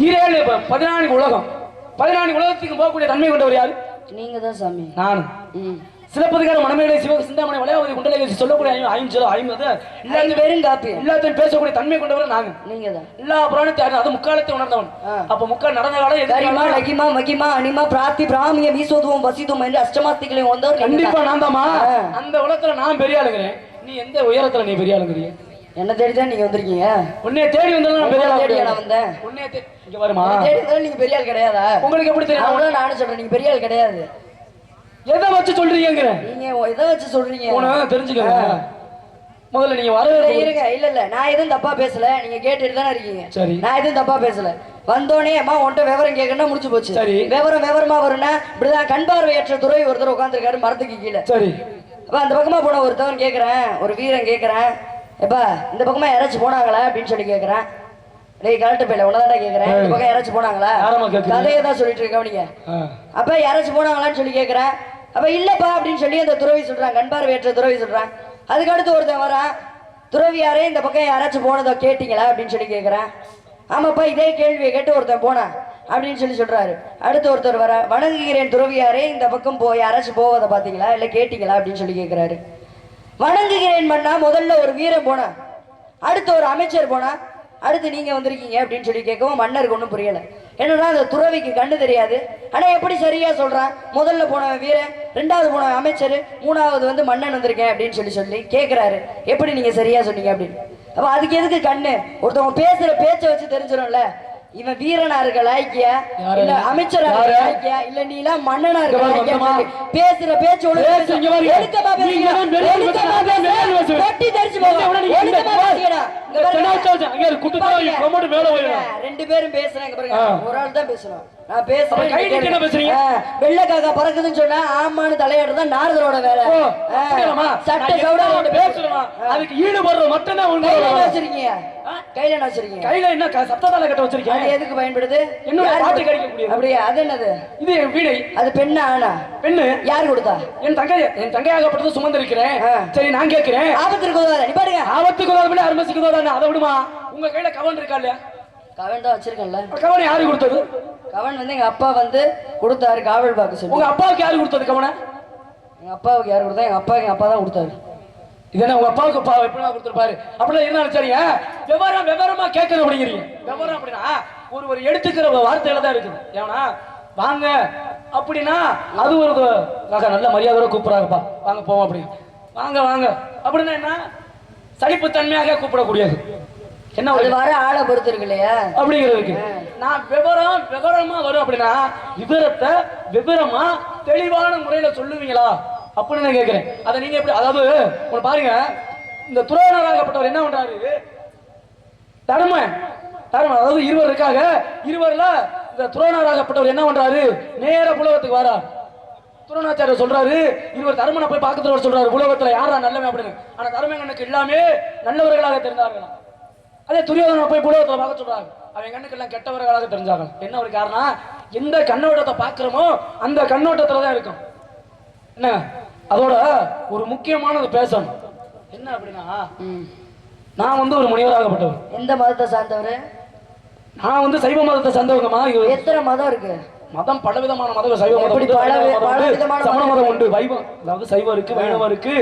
ஈரேழு பதினான்கு உலகம். பதினான்கு உலகத்துக்கு போகக்கூடிய தன்மை கொண்டவர் யாரு? நீங்க தான் சாமி. நான். ம். சிலப்பதிகார மனமேடை சிவ சிந்தாமணி வளையாவதி குண்டலகேசி சொல்லக்கூடிய ஐம்பது ஐம்பது எல்லாத்தையும் பேரும் காப்பி. எல்லாத்தையும் பேசக்கூடிய தன்மை கொண்டவர் நாங்க நீங்க தான் எல்லா புராணத்தையும் அது முக்காலத்தை உணர்ந்தவன். அப்ப முக்கால் நடந்த காலம் கரிமா லகிமா மகிமா அனிமா பிரார்த்தி பிராமிய மீசோதுவம் வசிதுவம் என்று அஷ்டமாஸ்திகளையும் வந்தவர் கண்டிப்பா. நான் தாமா. அந்த உலகத்துல நான் பெரிய ஆளுங்கிறேன் நீ எந்த உயரத்துல நீ பெரிய ஆளுங்கிறிய என்ன தேடி தான் நீங்க வந்திருக்கீங்க? உன்னைய தேடி வந்தாலும் நான் பெரிய ஆளா கிடையாது. நான் வந்தேன்? உன்னைய இங்க வருமா. தேடி வந்தாலும் நீங்க பெரிய ஆள் கிடையாதா? உங்களுக்கு எப்படி தெரியும்? அவ்வளவு நானும் சொல்றேன் நீங்க பெரிய ஆள் கிடையாது. எதை வச்சு சொல்றீங்கிற நீங்க எதை வச்சு சொல்றீங்க? உன தெரிஞ்சுக்கங்க. முதல்ல நீங்க வரவே இருங்க. இல்ல இல்ல. நான் எதுவும் தப்பா பேசல. நீங்க கேட்டுட்டு தானே இருக்கீங்க. சரி. நான் எதுவும் தப்பா பேசல. வந்தோடனே அம்மா உன்கிட்ட விவரம் கேட்கணும் முடிச்சு போச்சு. சரி. விவரம் விவரமா வரும்னா இப்படிதான் கண் பார்வையற்ற துறை ஒருத்தர் உட்காந்துருக்காரு மரத்துக்கு கீழே. சரி. அப்ப அந்த பக்கமா போன ஒருத்தவன் கேக்குறேன் ஒரு வீரன் கேக்குறேன். எப்பா இந்த பக்கமா யாராச்சும் போனாங்களா அப்படின்னு சொல்லி கேக்குறேன். டேய் கரெக்ட் போயில உன்னதான்டா கேக்குறேன். இந்த பக்கம் யாராச்சும் போனாங்களா? கதையை தான் சொல்லிட்டு ஆ. அப்ப யாராச்சும் போனாங்களான்னு சொல்லி கேக்குறேன். அப்ப இல்லப்பா அப்படின்னு சொல்லி அந்த துறவி சொல்றான். கண்பார் வேற்ற துறவி சொல்றான். அதுக்கு அடுத்து ஒருத்தன் வரான். துறவியாரே இந்த பக்கம் யாராச்சும் போனதோ கேட்டீங்களா அப்படின்னு சொல்லி கேக்குறேன். ஆமாப்பா இதே கேள்வியை கேட்டு ஒருத்தன் போனான் அப்படின்னு சொல்லி சொல்றாரு. அடுத்து ஒருத்தர் வர வணங்குகிறேன் துறவியாரே இந்த பக்கம் போ யாராச்சும் போவதை பாத்தீங்களா? இல்ல கேட்டீங்களா அப்படின்னு சொல்லி கேக்குறாரு. வணங்குகிறேன் பண்ணா முதல்ல ஒரு வீரன் போனான் அடுத்து ஒரு அமைச்சர் போனா அடுத்து நீங்க வந்திருக்கீங்க அப்படின்னு சொல்லி கேட்கவும் மன்னருக்கு ஒன்றும் புரியல. என்னன்னா அந்த துறவிக்கு கண்ணு தெரியாது. ஆனா எப்படி சரியா சொல்றான் முதல்ல போனவன் வீரன் ரெண்டாவது போனவன் அமைச்சர் மூணாவது வந்து மன்னன் வந்திருக்கேன் அப்படின்னு சொல்லி சொல்லி கேட்கிறாரு எப்படி நீங்க சரியா சொன்னீங்க அப்படின்னு. அப்ப அதுக்கு எதுக்கு கண்ணு? ஒருத்தவங்க பேசுற பேச்சை வச்சு தெரிஞ்சிடும்ல இவன் வீரனா இருக்க லாய்க்கியா யாரு? இல்ல அமைச்சரா லாய்க்கியா இல்ல நீ எல்லாம் மன்னனா இருக்க இங்க பாரு, லாய்க்கியா மொத்தமா. பேசுற பேச்சு. கொட்டி தெரிச்சு. ரெண்டு பேரும் பேசுறாங்க இங்க பாருங்க. ஆ. ஒரு ஆள் தான் பேசணும் நான் பேசுறேன். கை நீட்டி என்ன. பேசுறீங்க? பறக்குதுன்னு சொன்னா ஆமான்னு தலையாடுறது நாரதரோட வேலை? சட்ட ரெண்டு பேசுறேனா? அதுக்கு ஈடுபடுறது கையில என்ன வரும். வச்சிருக்கீங்க? கையில என்ன வச்சிருக்கீங்க? கையில என்ன கட்ட அது வச்சிருக்கேன் எதுக்கு பயன்படுது? யார் பாட்டு கொடு- கிடைக்கக்கூடியது. அப்படியா? அது என்னது? இது என் வீணை அது பெண்ணா ஆனா பெண்ணு. யார் கொடுத்தா? என் தங்கை என் தங்கையாகப்பட்டது சுமந்திருக்கிறேன். ஆ. சரி நான் கேட்கிறேன். ஆபத்து இருக்குதா நீ பாருங்க. ஆபத்துக்கு உதவி அருமசிக்கு உதவி அதை விடுமா? உங்க கையில கவன் இருக்கா இல்லையா? கவன் தான் வச்சிருக்கேன்ல. கவன் யாரு கொடுத்தது? கவன் வந்து எங்க அப்பா வந்து கொடுத்தாரு காவல் பார்க்க சொல்லி. உங்க அப்பாவுக்கு யாரு கொடுத்தது கவனை? எங்க அப்பாவுக்கு யார் கொடுத்தா எங்க அப்பா எங்க அப்பா தான் கொடுத்தாரு. இது என்ன உங்க அப்பாவுக்கு அப்பா எப்படி கொடுத்துருப்பாரு? அப்படிலாம் இருந்தாலும் சரிங்க விவரம் விவரமா கேட்கணும் அப்படிங்கிறீங்க. விவரம் அப்படின்னா ஒரு ஒரு எடுத்துக்கிற வார்த்தையில தான் இருக்குது. ஏன்னா வாங்க அப்படின்னா அது ஒரு காக்கா நல்ல மரியாதையோட கூப்பிடுறாங்கப்பா. வாங்க போவோம் அப்படி வாங்க வாங்க. அப்படின்னா என்ன? சலிப்புத்தன்மையாக கூப்பிடக்கூடியது. என்ன அது வர ஆளை பொறுத்து இருக்கு இல்லையா அப்படிங்கிறதுக்கு நான் விவரம் விவரமா வரும் அப்படின்னா விவரத்தை விவரமா தெளிவான முறையில சொல்லுவீங்களா? அப்படின்னு நான் கேட்கிறேன். அதை நீங்க எப்படி அதாவது உங்களை பாருங்க. இந்த துறவினராகப்பட்டவர் என்ன பண்றாரு? தர்ம தர்ம அதாவது இருவர் இருக்காங்க இருவர்ல இந்த துறவினராகப்பட்டவர் என்ன பண்றாரு? நேர புலகத்துக்கு வரார். துரோணாச்சாரியர் சொல்றாரு இருவர் தர்மனை போய் பார்க்கறவர் சொல்றாரு. உலகத்துல யாரா நல்லவன் அப்படின்னு. ஆனா தர்மங்கனுக்கு எல்லாமே நல்லவர்களாக தெரிந்தார்கள் அதே துரியோதனை போய் புலகத்துல பார்க்க சொல்றாங்க. அவன் கண்ணுக்கு எல்லாம் கெட்டவர்களாக தெரிஞ்சாங்க. என்ன ஒரு காரணம் எந்த கண்ணோட்டத்தை பார்க்கிறோமோ அந்த கண்ணோட்டத்துல தான் இருக்கும். என்ன? அதோட ஒரு முக்கியமானது பேசணும். என்ன அப்படின்னா. நான் வந்து ஒரு முனிவராகப்பட்டவர் எந்த மதத்தை சார்ந்தவர்? நான் வந்து சைவ மதத்தை சேர்ந்தவங்கம்மா எத்தனை மதம் இருக்கு? மதம் பலவிதமான மதம் சைவ மதம் மதம் சமண மதம் மதம் உண்டு வைவம் அதாவது சைவம் இருக்கு வைணவம் இருக்கு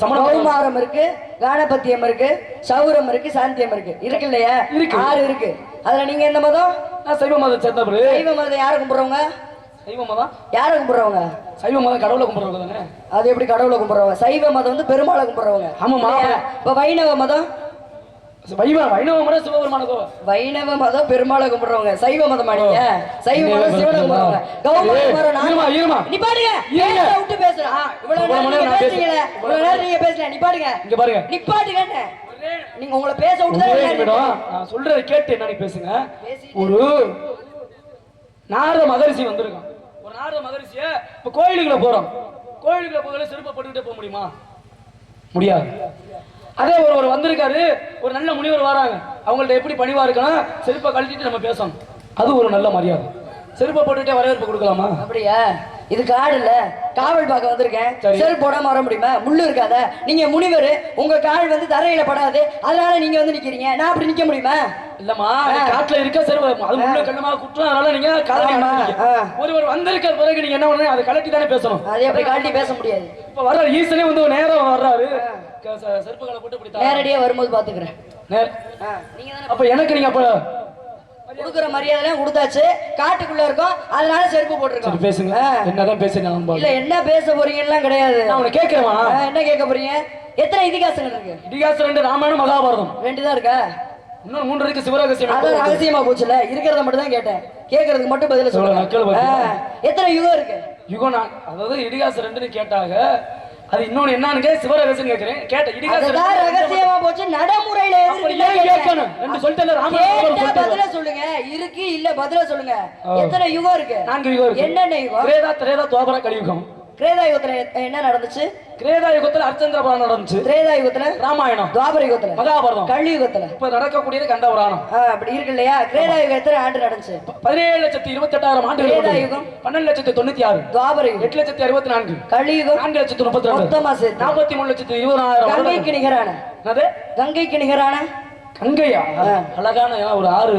சமண மதம். கௌமாரம் இருக்கு கானபத்தியம் இருக்கு சௌரம் இருக்கு சாந்தியம் இருக்கு. இருக்கு இல்லையா? இருக்கு. ஆறு இருக்கு. அதுல நீங்க எந்த மதம்? நான் சைவ மதத்தை சேர்ந்தவர். சைவ மதம் யாரை கும்பிடுறவங்க? சைவ மதம்? யாரை கும்பிடுறவங்க? சைவ மதம் கடவுளை கும்பிடுறவங்க தானே. அது எப்படி கடவுளை கும்பிடுறவங்க? சைவ மதம் வந்து பெருமாளை கும்பிடுறவங்க. இல்லையா? இப்ப வைணவ மதம்? வைணவ மதம் சிவபெருமானதோ வைணவ மதம் பெருமாளை கும்பிடுறவங்க. சைவ மதம் நீங்க சைவ மதம் சிவனை. கும்பிடுறவங்க. நீ விட்டு பேசுறா இவ்வளவு இவ்வளவு நேரம் நீங்க நான் பேசுறீங்களே பேசுறேன். இவ்வளவு நேரம் நீங்க பேசல நீ பாடுங்க இங்க பாருங்க. நீ பாடுங்க நீங்க உங்களை பேச விட்டு நான் சொல்றதை கேட்டு பேசுங்க. ஒரு நாரத மகரிஷி வந்திருக்கான். ஒரு நாரத மகரிஷிய இப்ப கோயிலுக்குள்ள போறோம். கோயிலுக்குள்ள போகல செருப்பை போட்டுக்கிட்டே போக முடியுமா? முடியாது. அதே ஒருவர் வந்திருக்காரு ஒரு நல்ல முனிவர் வராங்க. அவங்கள்ட்ட எப்படி பணிவா இருக்கணும் செருப்பை கழட்டிட்டு நம்ம பேசணும். அது ஒரு நல்ல மரியாதை. செருப்பை போட்டுட்டே வரவேற்பு கொடுக்கலாமா? அப்படியா? இது காடு இல்ல. காவல் பார்க்க வந்திருக்கேன். சரி. செருப்பு போடாம வர முடியுமா? முள்ளு இருக்காத. நீங்க முனிவர் உங்க கால் வந்து தரையில படாது. அதனால நீங்க வந்து நிக்கிறீங்க. நான் அப்படி நிக்க முடியுமா? இல்லம்மா காட்டுல இருக்க சரி அது முள்ள கண்ணமா குற்றம் அதனால நீங்க. ஒருவர் வந்திருக்க பிறகு நீங்க என்ன பண்ணணும்? அதை கலட்டி தானே பேசணும். அதே அப்படி காட்டி பேச முடியாது. இப்ப வர்ற ஈசனே வந்து நேரம் வர்றாரு. செருப்புகளை போட்டு நேரடியா வரும்போது பாத்துக்கிறேன். அப்ப எனக்கு நீங்க அப்ப கொடுக்குற மரியாதை கொடுத்தாச்சு. காட்டுக்குள்ள இருக்கோம். அதனால செருப்பு சரி போட்டிருக்கோம் பேசுங்க என்னதான் பேசுங்க. இல்ல என்ன பேச போறீங்கலாம் கிடையாது. நான் உன்னை கேட்கிறேமா ஆ, என்ன கேட்க போறீங்க? எத்தனை இதிகாசங்கள் இருக்கு? இடிகாசு ரெண்டு ராமாயணம் மகாபாரதம். ரெண்டு தான் இருக்கா? இன்னும் மூன்று இருக்கு சிவரகசியம் அதான் ரகசியமா போச்சுல இருக்கிறத மட்டும் தான் கேட்டேன். கேட்கறதுக்கு மட்டும் பதில சொல்லுங்க, எத்தனை யுகம் இருக்கு? யுகம் நான் அதாவது இடிகாசு ரெண்டுன்னு கேட்டாங்க அது இன்னொன்னு என்னன்னு கே சிவரகசியம் கேட்கிறேன் கேட்ட இடிகாசு அதுதான் ரெண்டு- ரகசியமா போச்சு. நடைமுறையில. கேட்கணும்? ரெண்டு கேட்டா சொல்லிட்டேன் பதில சொல்லுங்க. இருக்கு இல்ல பதில சொல்லுங்க. எத்தனை யுகம் இருக்கு? நான்கு யுகம் இருக்கு. என்னென்ன யுகம்? திரேதா திரேதா துவாபர கலியுகம். கிரேதா யுகத்துல என்ன நடந்துச்சு? கிரேதா யுகத்துல அர்ச்சந்திர புராணம் நடந்துச்சு. திரேதா யுகத்துல ராமாயணம். துவாபர யுகத்துல மகாபாரதம். கள்ளி யுகத்துல இப்ப நடக்கக்கூடியது கண்ட புராணம் அப்படி இருக்கு இல்லையா? கிரேதா யுகம் எத்தனை ஆண்டு நடந்துச்சு? பதினேழு லட்சத்தி இருபத்தி எட்டாயிரம் கொண்டது. யுகம். பன்னெண்டு லட்சத்தி தொண்ணூத்தி ஆறு துவாபர யுகம் எட்டு லட்சத்தி அறுபத்தி நான்கு கள்ளி யுகம் நான்கு லட்சத்தி முப்பத்தி ரெண்டு மொத்தமா சேர்த்து. நாற்பத்தி மூணு லட்சத்தி இருபதாயிரம் கங்கைக்கு நிகரான. என்னது? கங்கைக்கு நிகரான. கங்கையா? அழகான ஒரு ஆறு.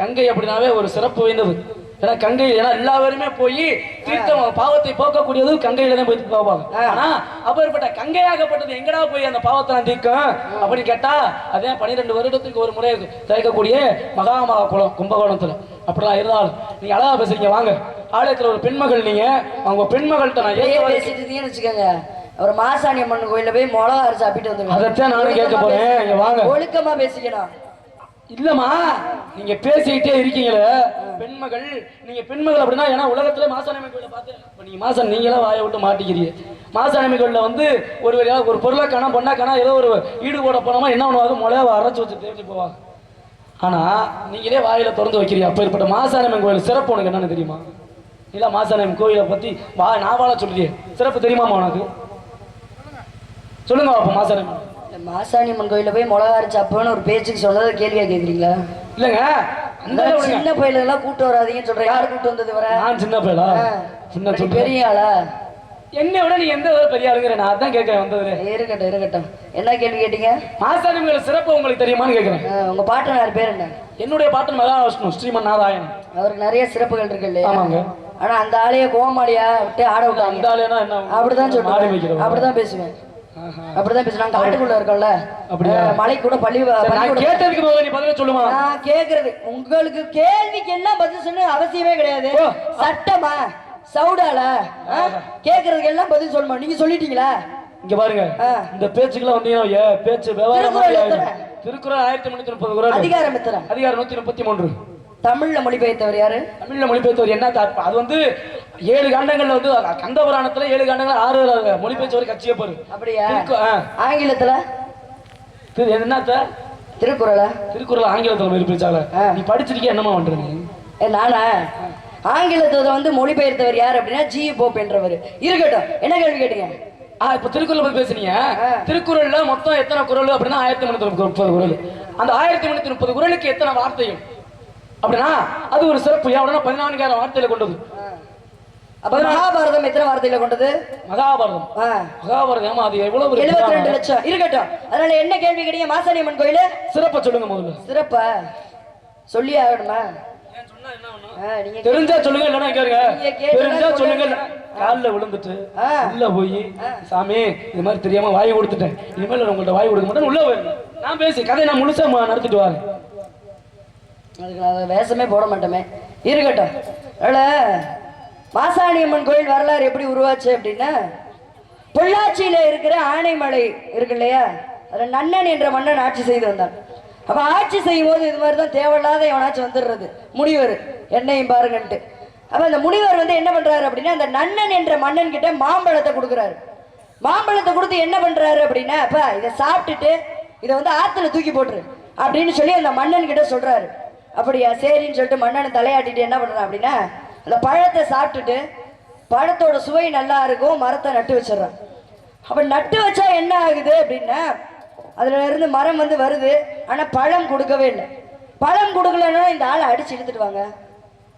கங்கை அப்படின்னாவே ஒரு சிறப்பு வாய்ந்தது. ஏன்னா கங்கை ஏன்னா எல்லா பேருமே போய் தீர்த்தம் பாவத்தை போக்கக்கூடியது கங்கையில தான் போய் போவாங்க. ஆனா அப்பேற்பட்ட கங்கையாகப்பட்டது எங்கடா போய் அந்த பாவத்தை நான் தீர்க்கும்? அப்படின்னு கேட்டா அதே பன்னிரெண்டு வருடத்துக்கு ஒரு முறை திறக்கக்கூடிய மகாமகா குளம் கும்பகோணத்துல. அப்படிலாம் இருந்தாலும் நீங்க அழகா பேசுறீங்க வாங்க. ஆலயத்துல ஒரு பெண்மகள் நீங்க. அவங்க பெண்மகள்கிட்ட நான் பேசிட்டு இருந்தீங்கன்னு வச்சுக்கோங்க. ஒரு மாசாணி அம்மன் கோயில்ல போய் மிளகா அரைச்சு சாப்பிட்டு வந்துருங்க. அதைத்தான் நானும் கேட்க போறேன். வாங்க. ஒழுக்கமா பேசிக்கணும். இல்லம்மா நீங்க பேசிக்கிட்டே இருக்கீங்களே. பெண்மகள் நீங்க பெண்மகள் அப்படின்னா ஏன்னா உலகத்துல மாசாணி கோயில பார்த்து இப்போ நீங்க மாசம் நீங்களா வாயை விட்டு மாட்டிக்கிறீங்க. மாசாணி கோயில வந்து ஒரு ஒரு பொருளை காணா பொண்ணா காணா ஏதோ ஒரு ஈடுபோட போனோமா என்ன பண்ணுவாங்க? மொழியாக அரைச்சு வச்சு தேடி போவாங்க. ஆனா நீங்களே வாயில திறந்து வைக்கிறீங்க. அப்பேற்பட்ட மாசாணி கோயில் சிறப்பு உனக்கு என்னன்னு தெரியுமா? இல்ல மாசாணி கோயிலை பத்தி வா நான் வாழ சொல்றியே சிறப்பு தெரியுமாமா உனக்கு? சொல்லுங்க அப்ப மாசாணி மாசாணி அம்மன் கோயில்ல போய் மிளகா அரைச்சு அப்பன்னு ஒரு பேச்சுக்கு சொன்னதை கேள்வியா கேக்குறீங்களா? இல்லங்க. அந்த. சின்ன பையில எல்லாம் கூட்டு வராதீங்கன்னு சொல்றேன். யாரு கூட்டு வந்தது வர? நான் சின்ன பையலா. சின்ன பெரிய ஆளா? என்னை விட நீ எந்த வித பெரிய ஆளுங்கிற? நான் அதான் கேட்கிறேன் வந்ததுல இருக்கட்டும் இருக்கட்டும். என்ன கேள்வி கேட்டீங்க? மாசாணிகள் சிறப்பு உங்களுக்கு தெரியுமான்னு கேட்கிறேன். உங்க பாட்டனார் பேர் என்ன? என்னுடைய பாட்டன் மகாவிஷ்ணு ஸ்ரீமன் நாராயணன். அவருக்கு நிறைய சிறப்புகள் இருக்கு இல்லையா? ஆமாங்க. ஆனா அந்த ஆளைய கோமாளியா விட்டு ஆட அந்த விட்டாங்க. ஆளுனா என்ன? அப்படிதான் சொல்லுவேன். அப்படிதான் பேசுவேன். அப்படிதான் பேசுவேன் காட்டுக்குள்ள இருக்கோம்ல. மலை கூட பள்ளி கேட்டதுக்கு போது நீ பதில சொல்லுமா? நான் கேக்குறது. உங்களுக்கு கேள்விக்கு என்ன பதில் சொன்ன அவசியமே கிடையாது. சட்டமா? சவுடால? கேக்குறதுக்கு எல்லாம் பதில் சொல்லணும்? நீங்க சொல்லிட்டீங்களா? இங்க பாருங்க. இந்த பேச்சுக்கெல்லாம் வந்தீங்கன்னா பேச்சு விவகாரம் திருக்குறள் ஆயிரத்தி முன்னூத்தி முப்பது குரல் அதிகாரம் எத்தனை அதிகாரம் நூத்தி முப்பத்தி மூன்று. தமிழ்ல மொழிபெயர்த்தவர் யாரு? தமிழ்ல மொழிபெயர்த்தவர் என்ன அது வந்து ஏழு காண்டங்கள்ல வந்து கந்த புராணத்துல ஏழு காண்டங்கள் ஆறு மொழிபெயர்த்தவர் கட்சியை பாரு அப்படியா. ஆங்கிலத்துல? திரு- என்னத்த? திருக்குறளா? திருக்குறள் ஆங்கிலத்துல மொழிபெயர்ச்சால. நீ படிச்சிருக்கே என்னமா பண்ற நீ? ஏ, நானா? ஆங்கிலத்துல வந்து மொழிபெயர்த்தவர் யார் அப்படின்னா ஜி. போப் என்றவர். இருக்கட்டும் என்ன கேள்வி கேட்டீங்க? இப்ப திருக்குறள் பத்தி பேசுனீங்க. திருக்குறள்ல மொத்தம் எத்தனை குறள்? அப்படின்னா ஆயிரத்தி முன்னூத்தி முப்பது குறள். அந்த ஆயிரத்தி முன்னூத்தி முப்பது குறளுக்கு எத்தனை வார்த்தைகள்? அப்படின்னா அது ஒரு சிறப்பு. எவ்வளவுனா பதினான்காயிரம் வார்த்தையில கொண்டது. அப்ப மகாபாரதம் எத்தனை வார்த்தையில கொண்டது? மகாபாரதம். ஆ, மகாபாரதம் அது எவ்வளவு ஒரு 72 புராணம். லட்சம். இருக்கட்டும். அதனால என்ன கேள்வி கேட்டீங்க? மாசாணி அம்மன் கோயிலு? சிறப்பை சொல்லுங்க முதல்ல. சிறப்பா? சொல்லி ஆகணுமா? தெரிஞ்சா சொல்லுங்க இல்லைன்னா கேளுங்க. தெரிஞ்சா சொல்லுங்க. காலில் விழுந்துட்டு ஆ. உள்ள போய் சாமி இது மாதிரி தெரியாம வாய் கொடுத்துட்டேன். இனிமேல் நான் உங்கள்ட்ட வாய் கொடுக்க மாட்டேன் உள்ள நான் பேசி கதையை நான் முழுசா ம- நடத்திட்டு வரேன். அதுக்கு நான் வேஷமே போட மாட்டோமே. இருக்கட்டும். அதனால அம்மன் கோயில் வரலாறு எப்படி உருவாச்சு அப்படின்னா பொள்ளாச்சியில இருக்கிற ஆனைமலை இருக்கு இல்லையா? அதுல நன்னன் என்ற மன்னன் ஆட்சி செய்து வந்தான். அப்ப ஆட்சி செய்யும் போது இது மாதிரி தான் தேவையில்லாத எவனாச்சும் வந்துடுறது. முனிவர் என்னையும் பாருங்கன்ட்டு. அப்ப அந்த முனிவர் வந்து என்ன பண்றாரு அப்படின்னா அந்த நன்னன் என்ற மன்னன் கிட்ட மாம்பழத்தை கொடுக்குறாரு. மாம்பழத்தை கொடுத்து என்ன பண்றாரு அப்படின்னா அப்பா இதை சாப்பிட்டுட்டு இதை வந்து ஆத்துல தூக்கி போட்டுரு அப்படின்னு சொல்லி அந்த மன்னன் கிட்ட சொல்றாரு. அப்படியா சரின்னு சொல்லிட்டு மன்னனை தலையாட்டிட்டு என்ன பண்றான் அப்படின்னா அந்த பழத்தை சாப்பிட்டுட்டு பழத்தோட சுவை நல்லா இருக்கும் மரத்தை நட்டு வச்சிடுறான். அப்ப நட்டு வச்சா என்ன ஆகுது அப்படின்னா அதுல இருந்து மரம் வந்து வருது ஆனா பழம் கொடுக்கவே இல்லை. பழம் கொடுக்கலன்னா இந்த ஆளை அடிச்சு இழுத்துட்டு வாங்க.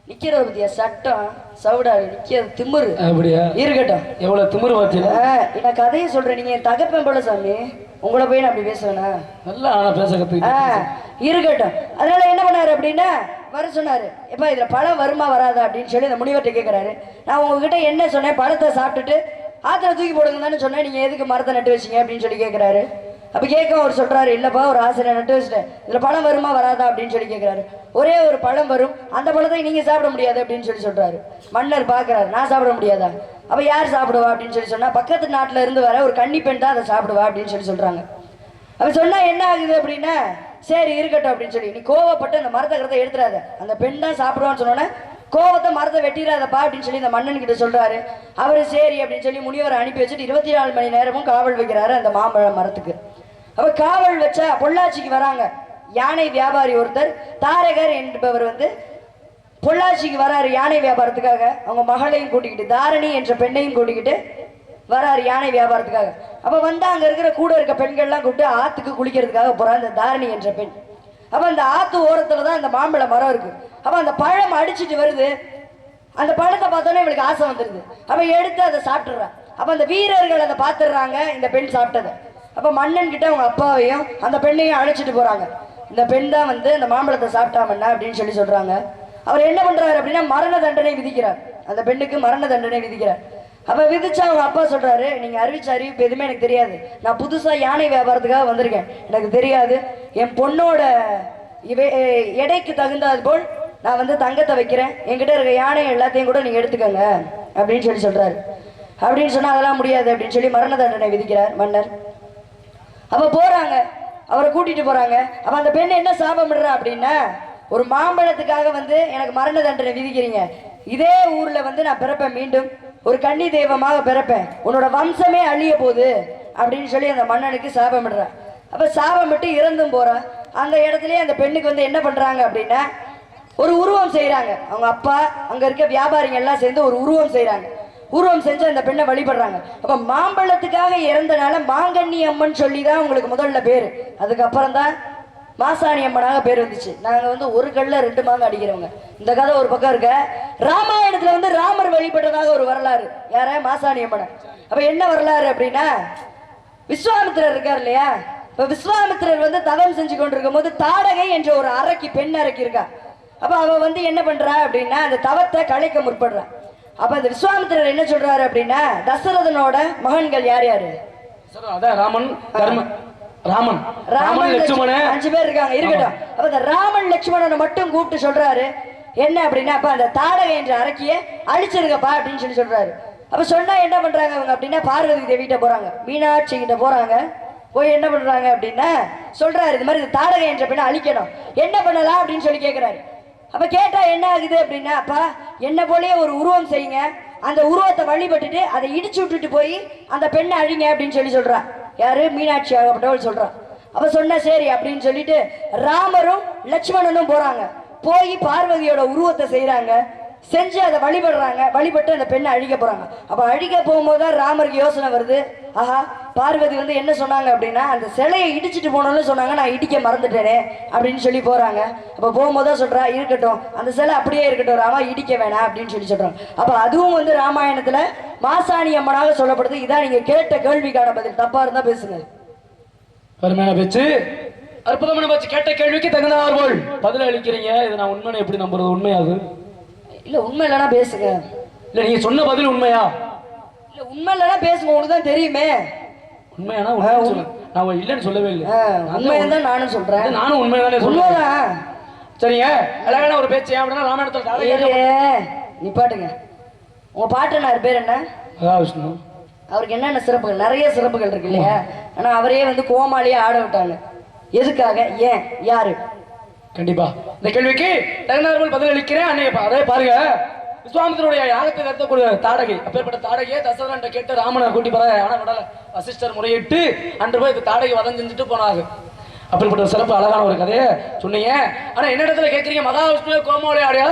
நிக்கிறத பத்தியா? சட்டம் சவுடாடு நிக்கிறது திமிரு. அப்படியா? இருக்கட்டும். எவ்வளவு திமிரு ஆ, நான் கதையை சொல்றேன். நீங்க என் தகப்பன் போல சாமி உங்களை போய் நான் அப்படி பேசுவேனா நல்லா பேச இருக்கட்டும். அதனால என்ன பண்ணாரு அப்படின்னா வர சொன்னாரு. எப்ப இதுல பழம் வருமா வராதா அப்படின்னு சொல்லி இந்த முனிவர்கிட்ட கேட்குறாரு நான் உங்ககிட்ட என்ன சொன்னேன்? பழத்தை சாப்பிட்டுட்டு ஆத்துல தூக்கி போடுங்கன்னு சொன்னேன். நீங்க எதுக்கு மரத்தை நட்டு வச்சிங்க அப்படின்னு சொல்லி கேட்குறாரு அப்ப கேட்க அவர் சொல்றாரு இல்லப்பா ஒரு ஆசிரியர் நட்டு வச்சுட்டேன். இதுல பழம் வருமா வராதா? அப்படின்னு சொல்லி கேட்குறாரு ஒரே ஒரு பழம் வரும். அந்த பழத்தை நீங்க சாப்பிட முடியாது அப்படின்னு சொல்லி சொல்றாரு. மன்னர் பாக்குறாரு நான் சாப்பிட முடியாதா? அப்ப யார் சாப்பிடுவா? அப்படின்னு சொல்லி சொன்னா பக்கத்து நாட்டுல இருந்து வர ஒரு கன்னி பெண் தான் அதை சாப்பிடுவா அப்படின்னு சொல்லி சொல்றாங்க. அப்ப சொன்னா என்ன ஆகுது அப்படின்னா சரி இருக்கட்டும் அப்படின்னு சொல்லி. நீ கோவப்பட்டு அந்த மரத்தை கருத்தை எடுத்துறாத அந்த பெண் தான் சாப்பிடுவான்னு சொன்னோன்னே கோவத்தை மரத்தை வெட்டிடாதப்பா அப்படின்னு சொல்லி இந்த மன்னன் கிட்ட சொல்றாரு. அவரு சரி அப்படின்னு சொல்லி முனிவரை அனுப்பி வச்சுட்டு இருபத்தி நாலு மணி நேரமும் காவல் வைக்கிறாரு அந்த மாம்பழ மரத்துக்கு. அவ காவல் வச்சா பொள்ளாச்சிக்கு வராங்க. யானை வியாபாரி ஒருத்தர் தாரகர் என்பவர் வந்து பொள்ளாச்சிக்கு வராரு யானை வியாபாரத்துக்காக. அவங்க மகளையும் கூட்டிக்கிட்டு தாரணி என்ற பெண்ணையும் கூட்டிக்கிட்டு வராரு யானை வியாபாரத்துக்காக. அப்ப வந்து அங்க இருக்கிற கூட இருக்க பெண்கள்லாம் கூப்பிட்டு ஆத்துக்கு குளிக்கிறதுக்காக போறா அந்த தாரணி என்ற பெண். அப்ப அந்த ஆத்து ஓரத்தில் தான் அந்த மாம்பழ மரம் இருக்கு. அப்ப அந்த பழம் அடிச்சிட்டு வருது. அந்த பழத்தை பார்த்தோன்னே இவளுக்கு ஆசை வந்துருது. அப்ப எடுத்து அதை சாப்பிட்றான் அப்ப அந்த வீரர்கள் அதை பார்த்துடுறாங்க இந்த பெண் சாப்பிட்டதை. அப்ப மன்னன் கிட்ட அவங்க அப்பாவையும் அந்த பெண்ணையும் அழைச்சிட்டு போறாங்க. இந்த பெண் தான் வந்து அந்த மாம்பழத்தை சாப்பிட்டாமண்ணா அப்படின்னு சொல்லி சொல்றாங்க. அவர் என்ன பண்றாரு அப்படின்னா மரண தண்டனை விதிக்கிறார். அந்த பெண்ணுக்கு மரண தண்டனை விதிக்கிறார். அப்போ விதிச்சா அவங்க அப்பா சொல்கிறாரு நீங்கள் அறிவிச்ச அறிவிப்பு எதுவுமே எனக்கு தெரியாது. நான் புதுசாக யானை வியாபாரத்துக்காக வந்திருக்கேன். எனக்கு தெரியாது. என் பொண்ணோட இவை எடைக்கு தகுந்தாது போல் நான் வந்து தங்கத்தை வைக்கிறேன். என்கிட்ட இருக்க யானை எல்லாத்தையும் கூட நீங்கள் எடுத்துக்கோங்க. அப்படின்னு சொல்லி சொல்கிறாரு அப்படின்னு சொன்னால் அதெல்லாம் முடியாது அப்படின்னு சொல்லி மரண தண்டனை விதிக்கிறார் மன்னர். அப்போ போகிறாங்க அவரை கூட்டிகிட்டு போகிறாங்க அப்போ அந்த பெண் என்ன சாபம் விடுறா அப்படின்னா ஒரு மாம்பழத்துக்காக வந்து எனக்கு மரண தண்டனை விதிக்கிறீங்க. இதே ஊரில் வந்து நான் பிறப்பேன் மீண்டும். ஒரு கன்னி தெய்வமாக பிறப்பேன். உன்னோட வம்சமே அழிய போகுது. அப்படின்னு சொல்லி அந்த மன்னனுக்கு சாபம் விடுறான் அப்ப சாபம் விட்டு இறந்தும் போறா. அந்த இடத்துலயே அந்த பெண்ணுக்கு வந்து என்ன பண்றாங்க அப்படின்னா ஒரு உருவம் செய்கிறாங்க அவங்க அப்பா அங்க இருக்க வியாபாரிங்க எல்லாம் சேர்ந்து ஒரு உருவம் செய்கிறாங்க உருவம் செஞ்சு அந்த பெண்ணை வழிபடுறாங்க. அப்ப மாம்பழத்துக்காக இறந்தனால மாங்கண்ணி அம்மன் சொல்லி தான் உங்களுக்கு முதல்ல பேரு. அதுக்கப்புறம் தான் மாசாணி அம்மனாக பேர் வந்துச்சு. நாங்க வந்து ஒரு கல்ல ரெண்டு மாங்க அடிக்கிறவங்க. இந்த கதை ஒரு பக்கம் இருக்க. ராமாயணத்துல வந்து ராமர் வழிபட்டதாக ஒரு வரலாறு. யார? மாசாணி அம்மனை. அப்ப என்ன வரலாறு அப்படின்னா விஸ்வாமித்திரர் இருக்கார் இல்லையா? இப்ப விஸ்வாமித்திரர் வந்து தவம் செஞ்சு கொண்டிருக்கும் போது தாடகை என்ற ஒரு அரைக்கு பெண் அரைக்கு இருக்கா அப்ப அவ வந்து என்ன பண்றா அப்படின்னா அந்த தவத்தை கலைக்க முற்படுறா. அப்ப அந்த விஸ்வாமித்திரர் என்ன சொல்றாரு அப்படின்னா தசரதனோட மகன்கள் யார் யாரு? அதான் ராமன் ராமன். ராமன் லட்சுமண அஞ்சு பேர் இருக்காங்க இருக்கட்டும். அப்ப இந்த ராமன் லட்சுமணனை மட்டும் கூப்பிட்டு சொல்றாரு. என்ன அப்படின்னா அப்ப அந்த தாடகை என்ற அரக்கிய அழிச்சிருங்கப்பா அப்படின்னு சொல்லி சொல்றாரு. அப்ப சொன்னா என்ன பண்றாங்க அவங்க அப்படின்னா பார்வதி தேவி கிட்ட போறாங்க. மீனாட்சி கிட்ட போறாங்க. போய் என்ன பண்றாங்க அப்படின்னா சொல்றாரு இது மாதிரி இந்த தாடகை என்ற பெண்ணை அழிக்கணும். என்ன பண்ணலாம்? அப்படின்னு சொல்லி கேக்குறாரு. அப்ப கேட்டா என்ன ஆகுது அப்படின்னா அப்பா என்ன போலயே ஒரு உருவம் செய்யுங்க. அந்த உருவத்தை வழிபட்டுட்டு அதை இடிச்சு விட்டுட்டு போய் அந்த பெண்ணை அழிங்க அப்படின்னு சொல்லி சொல்றா. யாரு? மீனாட்சி ஆகப்பட்டவள் சொல்றா. அவ சொன்னா சரி அப்படின்னு சொல்லிட்டு ராமரும் லட்சுமணனும் போறாங்க. போய் பார்வதியோட உருவத்தை செய்யறாங்க செஞ்சு அதை வழிபடுறாங்க. வழிபட்டு அந்த பெண்ணை அழிக்க போறாங்க. அப்ப அழிக்க போகும்போது தான் ராமருக்கு யோசனை வருது. ஆஹா பார்வதி வந்து என்ன சொன்னாங்க அப்படின்னா அந்த சிலையை இடிச்சிட்டு போனோம்னு சொன்னாங்க நான் இடிக்க மறந்துட்டேனே அப்படின்னு சொல்லி போறாங்க. அப்ப போகும்போது தான் சொல்றா இருக்கட்டும். அந்த சிலை அப்படியே இருக்கட்டும் ராமா இடிக்க வேணாம் அப்படின்னு சொல்லி சொல்றாங்க. அப்ப அதுவும் வந்து ராமாயணத்துல மாசாணி அம்மனாக சொல்லப்படுது. இதான் நீங்க கேட்ட கேள்விக்கான பதில். தப்பா இருந்தா பேசுங்க. அருமையான பேச்சு. அற்புதமான பேச்சு. கேட்ட கேள்விக்கு தகுந்த ஆர்வல் பதில் அளிக்கிறீங்க. இதை நான் உண்மையை எப்படி நம்புறது? உண்மையாது இல்ல உண்மை இல்லைன்னா பேசுங்க. இல்ல நீங்க சொன்ன பதில் உண்மையா? இல்ல உண்மை இல்லைன்னா பேசுங்க உனக்கு தான் தெரியுமே. உண்மையானா உண்மை சொல்லுங்க நான் இல்லைன்னு சொல்லவே இல்லை. உண்மையை தான் நானும் சொல்றேன். நானும் உண்மைதானே சொல்றேன். உண்மைதான்? சரிங்க. அழகான ஒரு பேச்சு. ஏன் அப்படின்னா ராமாயணத்துல தாடகை இரு, நிப்பாட்டுங்க. உங்க பாட்டனார் பேர் என்ன? அதான் விஷ்ணு அவருக்கு என்னென்ன சிறப்புகள்? நிறைய சிறப்புகள் இருக்கு இல்லையா? ஆனா அவரே வந்து கோமாளியே ஆட விட்டாங்க. எதுக்காக? ஏன்? யாரு? கண்டிப்பா. இந்த கேள்விக்கு தகுந்தார்கள் பதில் அளிக்கிறேன். அன்னைய அதே பாருங்க விஸ்வாமித்திரனுடைய யாகத்தை நடத்தக்கூடிய தாடகை அப்பேற்பட்ட தாடகையை தசரன் கேட்டு ராமனை கூட்டி போற ஆனா விடல வசிஷ்டர் முறையிட்டு அன்று போய் இந்த தாடகை வதம் செஞ்சுட்டு போனாங்க அப்படிப்பட்ட சிறப்பு அழகான ஒரு கதையை சொன்னீங்க. ஆனா என்ன இடத்துல கேட்கறீங்க மகாவிஷ்ணு கோமாளி ஆடையா?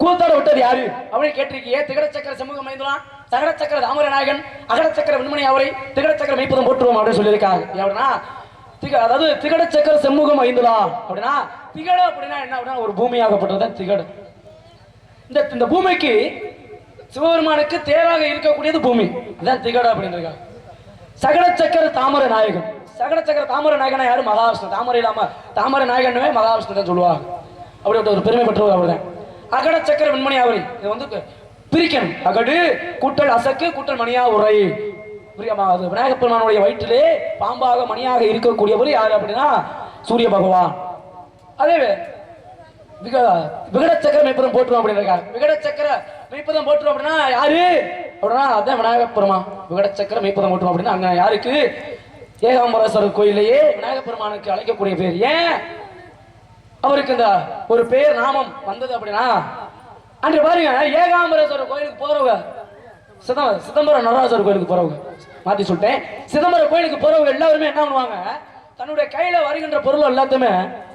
கூத்தாட விட்டது யாரு? அப்படின்னு கேட்டிருக்கீங்க. திகட சக்கர சமூகம் மைந்தலாம் தகட சக்கர தாமரநாயகன் அகட சக்கர விண்மணி அவரை திகட சக்கர மெய்ப்பதம் போட்டுருவோம் அப்படின்னு சொல்லியிருக்காங்க. எப்படின்னா அதாவது திகட சக்கர செம்முகம் ஐந்துலா அப்படின்னா திகட அப்படின்னா என்ன அப்படின்னா ஒரு பூமியாகப்பட்டது திகடு. இந்த இந்த பூமிக்கு சிவபெருமானுக்கு தேராக இருக்கக்கூடியது பூமி. அதான் திகட அப்படின்னு சகட சக்கர தாமரை நாயகன். சகட சக்கர தாமரை நாயகனா யாரு? மகாவிஷ்ணு. தாமரை இல்லாம தாமரை நாயகனுமே மகாவிஷ்ணு தான் சொல்லுவாங்க. அப்படிப்பட்ட ஒரு பெருமை பெற்றவர் அவர்தான். அகட சக்கர வெண்மணி அவரி. இது வந்து பிரிக்கணும். அகடு கூட்டல் அசக்கு கூட்டல் மணியா உரை. பிரியமாவது அது விநாயகப் பெருமானுடைய வயிற்றிலே பாம்பாக மணியாக இருக்கக்கூடியவர் யார் அப்படின்னா சூரிய பகவான். அதே விக விகட சக்கர மெய்ப்பதம் போட்டுரும் அப்படின்னு இருக்காங்க. விகட சக்கர மெய்ப்பதம் போட்டுரும் அப்படின்னா யாரு? அப்படின்னா அதான் விநாயகப் பெருமான் விகட சக்கர மெய்ப்பதம் போட்டுரும் அப்படின்னா அங்க யாருக்கு? ஏகாம்பரேஸ்வரர் கோயிலையே விநாயகப் பெருமானுக்கு அழைக்கக்கூடிய பேர். ஏன்? அவருக்கு இந்த ஒரு பேர் நாமம் வந்தது அப்படின்னா அன்று பாருங்க ஏகாம்பரேஸ்வரர் கோயிலுக்கு போறவங்க சிதம்பரம் சிதம்பரம் நடராஜர் கோயிலுக்கு போறவங்க. மாத்தி சொல்லிட்டேன். சிதம்பரம் கோயிலுக்கு போறவங்க எல்லாருமே என்ன பண்ணுவாங்க? தன்னுடைய கையில வருகின்ற பொருள் எல்லாத்தையுமே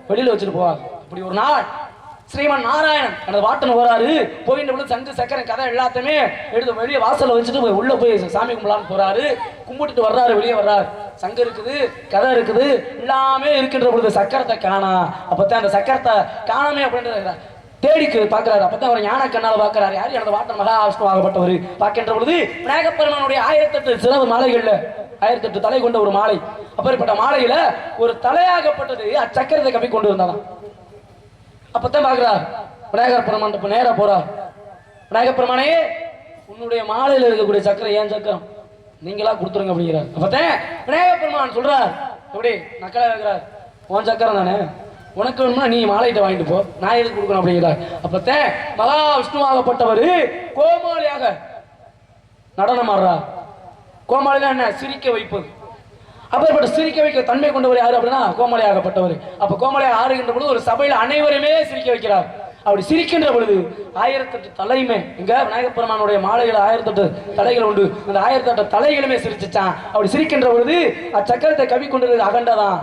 வெளியில வச்சுட்டு போவாங்க. அப்படி ஒரு நாள் ஸ்ரீமன் நாராயணன் அந்த வாட்டன் போறாரு போயிட்டு உள்ள சங்கு சக்கரை கதை எல்லாத்தையுமே எடுத்து வெளியே வாசல்ல வச்சுட்டு போய் உள்ள போய் சாமி கும்பலான்னு போறாரு. கும்பிட்டுட்டு வர்றாரு வெளியே வர்றாரு. சங்கு இருக்குது கதை இருக்குது எல்லாமே இருக்கின்ற பொழுது சக்கரத்தை காணா. அப்பத்தான் அந்த சக்கரத்தை காணாமே அப்படின்ற தேடிக்கு பார்க்கிறாரு. அப்பதான் அவர் ஞான கண்ணால் பார்க்கிறாரு. யார் எனது வாட்டன் மகா ஆகப்பட்டவர் பார்க்கின்ற பொழுது விநாயகப்பெருமானுடைய ஆயிரத்தெட்டு சிறப்பு மாலைகள்ல ஆயிரத்தெட்டு தலை கொண்ட ஒரு மாலை. அப்படிப்பட்ட மாலையில ஒரு தலையாகப்பட்டது அச்சக்கரத்தை கப்பி கொண்டு வந்தாதான் அப்பதான் பாக்குறார் விநாயகர் பெருமான் இப்ப நேரா போறார். விநாயகர் பெருமானே உன்னுடைய மாலையில இருக்கக்கூடிய சக்கரம் ஏன் சக்கரம் நீங்களா கொடுத்துருங்க அப்படிங்கிறார். அப்பதான் விநாயகர் பெருமான் சொல்றார் எப்படி? நக்கலா இருக்கிறார். உன் சக்கரம் தானே? உனக்கு வேணும்னா நீ மாலையிட்ட வாங்கிட்டு போ. நான் எதுக்கு கொடுக்கணும் அப்படிங்கிறார் அப்பத்தே மகா விஷ்ணுவாகப்பட்டவர் கோமாளியாக நடனம் ஆடுறா கோமாளினா என்ன? சிரிக்க வைப்பது அப்பேற்பட்ட சிரிக்க வைக்க தன்மை கொண்டவர் யாரு அப்படின்னா கோமலையாகப்பட்டவர் அப்ப கோமலையாக ஆறுகின்ற பொழுது ஒரு சபையில் அனைவருமே சிரிக்க வைக்கிறார். அப்படி சிரிக்கின்ற பொழுது ஆயிரத்தெட்டு தலையுமே இங்க விநாயகப் பெருமானுடைய மாலைகள் ஆயிரத்தெட்டு தலைகள் உண்டு. அந்த ஆயிரத்தெட்டு தலைகளுமே சிரிச்சிச்சான் அப்படி சிரிக்கின்ற பொழுது அச்சக்கரத்தை கவி கொண்டது அகண்டதான்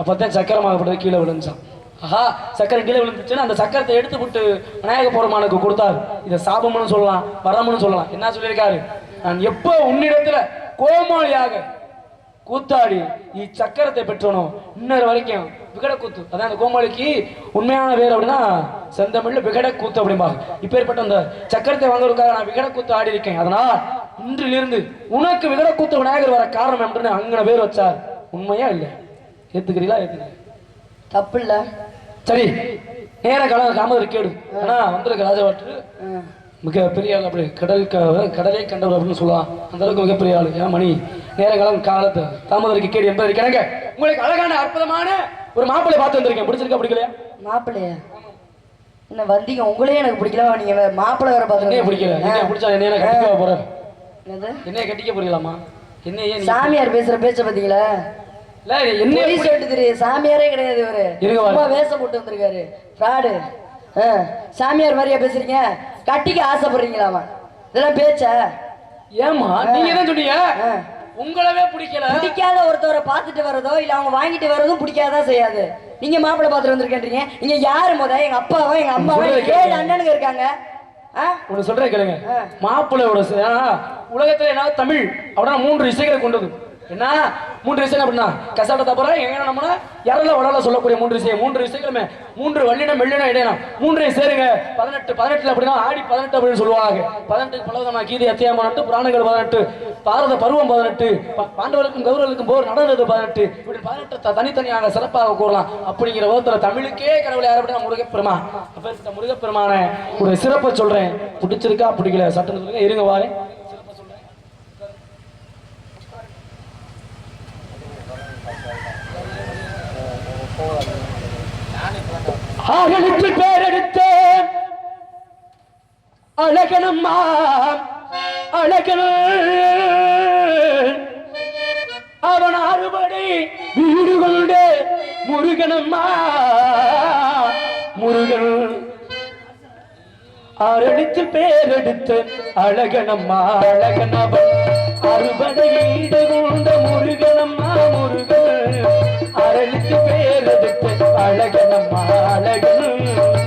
அப்பதான் சக்கரமாகப்பட்டது கீழே விழுந்துச்சான் ஆஹா சக்கரம் கீழே விழுந்துச்சுன்னா அந்த சக்கரத்தை எடுத்து விட்டு விநாயக பெருமானுக்கு கொடுத்தாரு. இதை சாபம்னு சொல்லலாம் வரம்னு சொல்லலாம். என்ன சொல்லியிருக்காரு? நான் எப்போ உன்னிடத்துல கோமாளியாக கூத்தாடி இச்சக்கரத்தை பெற்றணும் இன்னொரு வரைக்கும் விகட கூத்து அதான் அந்த கோமாளிக்கு உண்மையான பேர் அப்படின்னா செந்தமிழ்ல விகட கூத்து அப்படிம்பாங்க. இப்பேற்பட்ட அந்த சக்கரத்தை வாங்குறதுக்காக நான் விகட கூத்து ஆடி இருக்கேன் அதனால் இன்றிலிருந்து உனக்கு விகட கூத்து விநாயகர் வர காரணம் என்று அங்கன பேர் வச்சார். உண்மையா இல்லை ஏத்துக்கிறீங்களா? ஏத்துக்கிறீங்களா தப்பு இல்ல சரி. நேர காலம் காமதர் கேடு ஆனா வந்திருக்க ராஜவாட்டு மிக பெரிய ஆள். அப்படி கடல் கடலே கண்டவர் அப்படின்னு சொல்லலாம். அந்த அளவுக்கு மிகப்பெரிய ஆள். ஏன் மணி? நேர காலம் காலத்து தாமதருக்கு கேடு என்பது கிணங்க உங்களுக்கு அழகான அற்புதமான ஒரு மாப்பிள்ளை பார்த்து வந்திருக்கேன். பிடிச்சிருக்கா பிடிக்கலையா? மாப்பிள்ளையா? என்ன வந்தீங்க உங்களே எனக்கு பிடிக்கல நீங்க மாப்பிள்ளை வேற என்னைய பிடிக்கல. என்ன பிடிச்சா என்ன கட்டிக்க போற என்னது? என்னைய கட்டிக்க போறீங்களாமா என்ன சாமியார் பேசுற பேச்ச பாத்தீங்களா என்ன சொல்லிட்டு தெரியுது சாமியாரே கிடையாது இவரு. சும்மா வேஷம் போட்டு வந்திருக்காரு. ஃப்ராடு. சாமியார் மாதிரியா பேசுறீங்க? கட்டிக்க ஆசைப்படுறீங்களாமா இதெல்லாம் பேச்சா? ஏமா நீங்க என்ன சொன்னீங்க. உங்களவே பிடிக்கல. பிடிக்காத ஒருத்தவரை பார்த்துட்டு வரதோ இல்ல அவங்க வாங்கிட்டு வரதும் பிடிக்காதான் செய்யாது. நீங்க மாப்பிள்ளை பார்த்துட்டு வந்திருக்கேன்றீங்க. நீங்க யாரு முத? எங்க அப்பாவா? எங்க அம்மாவா? ஏழு அண்ணனுங்க இருக்காங்க? ஒன்று சொல்றேன் கேளுங்க. மாப்பிள்ளையோட உலகத்துல என்ன தமிழ் அப்படின்னா மூன்று இசைகளை கொண்டது. என்ன? மூன்று விஷயம் அப்படின்னா கசாட்ட தப்புற எங்க நம்மனா இறல வடல சொல்லக்கூடிய மூன்று விஷயம். மூன்று விஷயங்களுமே மூன்று வல்லினம் வெள்ளினம் இடையினம் மூன்றையும் சேருங்க. பதினெட்டு பதினெட்டுல அப்படின்னா ஆடி பதினெட்டு அப்படின்னு சொல்லுவாங்க. பதினெட்டுக்கு பலவிதமான கீதை அத்தியாயம் பதினெட்டு புராணங்கள் பதினெட்டு பாரத பருவம் பதினெட்டு பாண்டவர்களுக்கும் கௌரவர்களுக்கும் போர் நடந்தது பதினெட்டு. இப்படி பதினெட்டு த- தனித்தனியாக சிறப்பாக கூறலாம். அப்படிங்கிற விதத்துல தமிழுக்கே கடவுள் யார் அப்படின்னா முருகப்பெருமா அப்ப முருகப்பெருமான ஒரு சிறப்பை சொல்றேன். பிடிச்சிருக்கா பிடிக்கல சட்டம் சொல்லுங்க. இருங்க வாரேன் ஆகலித்து பேரெடுத்தேன். அழகனம்மா அழகன. அவன் அறுபடை வீடு கொண்டு முருகனம்மா முருகன். ஆறடித்து பேரெடுத்து அழகனம்மா அழகனவன். அறுபதை ஈடு கொண்ட முருகனம்மா முருகன். அரளித்து பேரெடுத்து அழகனம்மா அழகன்.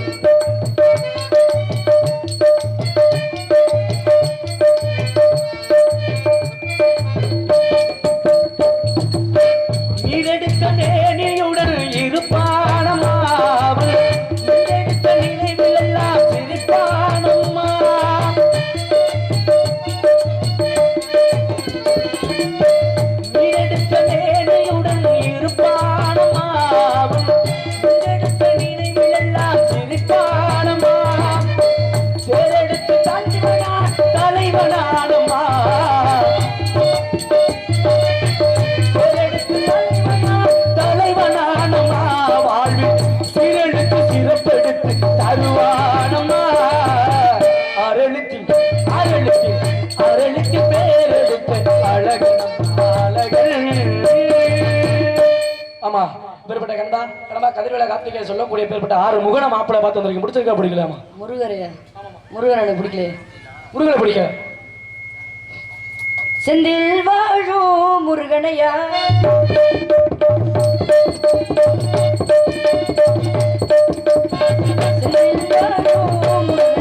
கடமா கதிர்வேல கார்த்திகை சொல்லக்கூடிய பேர்பட்ட ஆறு முகன மாப்பிளை பார்த்து வந்திருக்கீங்க. பிடிச்சிருக்கா பிடிக்கலாமா முருகரையா முருகன் எனக்கு பிடிக்கலையே. முருகனை பிடிக்க செந்தில் வாழும் முருகனையா? செந்தில் வாழும் முருகனையா?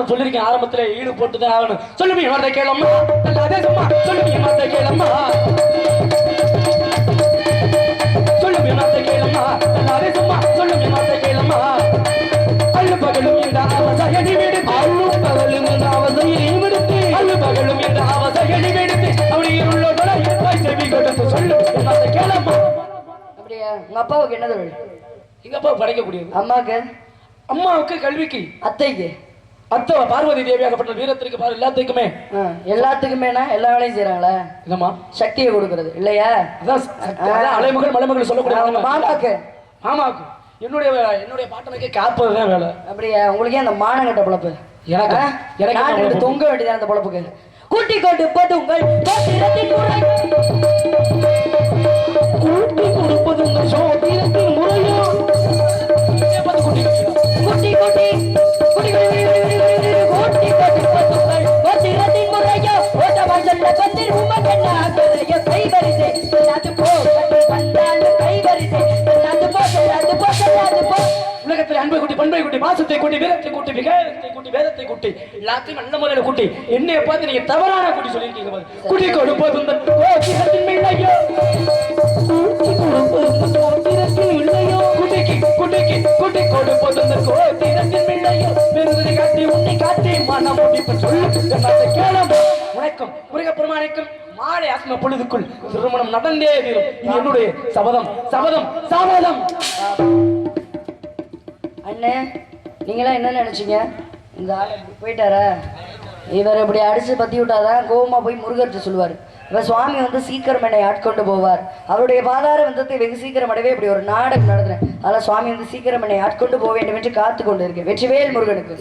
அதான் சொல்லிருக்கேன் ஆரம்பத்துல ஈடு போட்டுதான் ஆகணும். சொல்லுமே வார்த்தை கேளம்மா. அதே சும்மா. சொல்லுமே வார்த்தை கேளம்மா. சொல்லுமே வார்த்தை கேளம்மா. அதே சும்மா. சொல்லுமே வார்த்தை கேளம்மா. அள்ளு பகலும் இந்த அவசகடி விடுத்து. அள்ளு பகலும் இந்த அவசையை விடுத்து. அள்ளு பகலும் இந்த அவசகடி விடுத்து. அப்படி உள்ளோட எப்பாய் செவி கொடுத்து சொல்லு வார்த்தை கேளம்மா. அப்படியா? உங்க அப்பாவுக்கு என்ன தொழில் எங்க அப்பா படைக்கக்கூடியது? அம்மாக்கு அம்மாவுக்கு கல்விக்கு. அத்தைக்கு? அத்தை பார்வதி தேவியாகப்பட்ட வீரத்திற்கு பாரு எல்லாத்துக்குமே. ஆ, எல்லாத்துக்குமேனா? எல்லா வேலையும் செய்றாங்களா? என்னம்மா? சக்தியை கொடுக்கறது இல்லையா? அதான் அலைமகள் மலைமகள் சொல்லக்கூடிய அவங்க மாமாக்கு. மாமாவுக்கு என்னுடைய என்னுடைய பாட்டனுக்கு காப்பது தான் வேலை. அப்படியா? உங்களுக்கு அந்த மானங்கட்ட பொழப்பு. எனக்கு? எனக்கு? தொங்க வேண்டியதான் அந்த பொழப்புக்கு? கூட்டி கொண்டு போதுங்கள் கூட்டி கொடுப்பது உங்கள் சோதீனத்தின் முறையோ? கூட்டி கூட்டி கூட்டி கொந்தில் உமக்கண்ணா கரைய கைவரிசை சொல்லாது போ வந்தாலும் கைவரிசை சொல்லாது போ சொல்லாது போ சொல்லாது போ. உலகத்தில் அன்பை கூட்டி பண்பை கூட்டி மாசத்தை கூட்டி வீரத்தை கூட்டி விகாரத்தை கூட்டி வேதத்தை கூட்டி எல்லாத்தையும் நல்ல முறையில கூட்டி என்னைய பார்த்து நீங்க தவறான கூட்டி சொல்லியிருக்கீங்க. கூட்டி கொடுப்பது இல்லையோ குட்டிக்கு குட்டிக்கு குட்டி கொடுப்பது கோத்திரத்தின் இல்லையோ பெருந்தனை காட்டி உன்னை காட்டி மனம் முடிப்பு சொல்லு என்னத்தை வணக்கம் முருகப்பெருமானைக்கும் மாலை ஆத்ம பொழுதுக்குள் திருமணம் நடந்தே தீரும். இது என்னுடைய சபதம் சபதம் சபதம். அண்ணே நீங்களாம் என்ன நினைச்சீங்க? இந்த ஆள் போயிட்டாரா? இவர் இப்படி அடிச்சு பத்தி விட்டாதான் கோபமா போய் முருகர்கிட்ட சொல்லுவார். இவர் சுவாமி வந்து சீக்கிரம் என்னை ஆட்கொண்டு போவார். அவருடைய பாதார வந்தத்தை வெகு சீக்கிரம் அடைவே இப்படி ஒரு நாடகம் நடத்துறேன். அதெல்லாம் சுவாமி வந்து சீக்கிரம் என்னை ஆட்கொண்டு போக வேண்டும் என்று காத்து கொண்டு இருக்கேன். வெற்றிவேல் முருகனுக்கு.